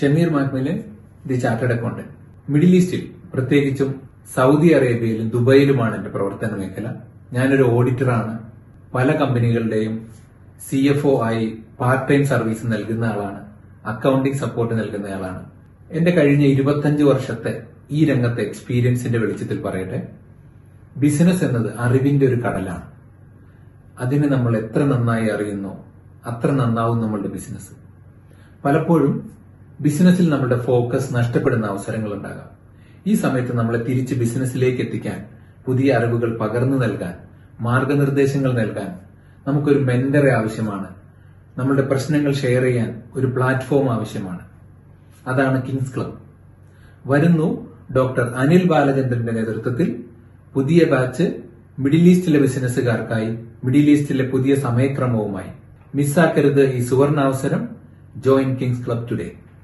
Shameer Macmillan the chartered accountant. Middle ഈസ്റ്റിൽ പ്രത്യേകിച്ചും Saudi അറേബ്യയിലും ദുബൈയിലുമാണ് എന്റെ പ്രവർത്തന മേഖല. ഞാനൊരു ഓഡിറ്ററാണ്. പല കമ്പനികളുടെയും സി എഫ് ഒ ആയി പാർട്ട് ടൈം സർവീസ് നൽകുന്ന ആളാണ്. അക്കൗണ്ടിംഗ് സപ്പോർട്ട് നൽകുന്നയാളാണ് എന്റെ കഴിഞ്ഞ ഇരുപത്തഞ്ച് വർഷത്തെ ഈ രംഗത്തെ എക്സ്പീരിയൻസിന്റെ വെളിച്ചത്തിൽ പറയട്ടെ. ബിസിനസ് എന്നത് അറിവിന്റെ ഒരു കടലാണ്. അതിനെ നമ്മൾ എത്ര നന്നായി അറിയുന്നോ അത്ര നന്നാവും നമ്മളുടെ ബിസിനസ് പലപ്പോഴും ബിസിനസ്സിൽ നമ്മുടെ ഫോക്കസ് നഷ്ടപ്പെടുന്ന അവസരങ്ങൾ ഉണ്ടാകാം ഈ സമയത്ത് നമ്മളെ തിരിച്ച് ബിസിനസ്സിലേക്ക് എത്തിക്കാൻ പുതിയ അറിവുകൾ പകർന്നു നൽകാൻ മാർഗനിർദ്ദേശങ്ങൾ നൽകാൻ നമുക്കൊരു മെന്ററെ ആവശ്യമാണ്. നമ്മളുടെ പ്രശ്നങ്ങൾ ഷെയർ ചെയ്യാൻ ഒരു പ്ലാറ്റ്ഫോം ആവശ്യമാണ്. അതാണ് കിങ്സ് ക്ലബ്. വരുന്നു ഡോക്ടർ അനിൽ ബാലചന്ദ്രന്റെ നേതൃത്വത്തിൽ പുതിയ ബാച്ച് മിഡിൽ ഈസ്റ്റിലെ ബിസിനസ്സുകാർക്കായി മിഡിൽ ഈസ്റ്റിലെ പുതിയ സമയക്രമവുമായി. മിസ്സാക്കരുത് ഈ സുവർണാവസരം ജോയിൻ കിങ്സ് ക്ലബ് ടുഡേ.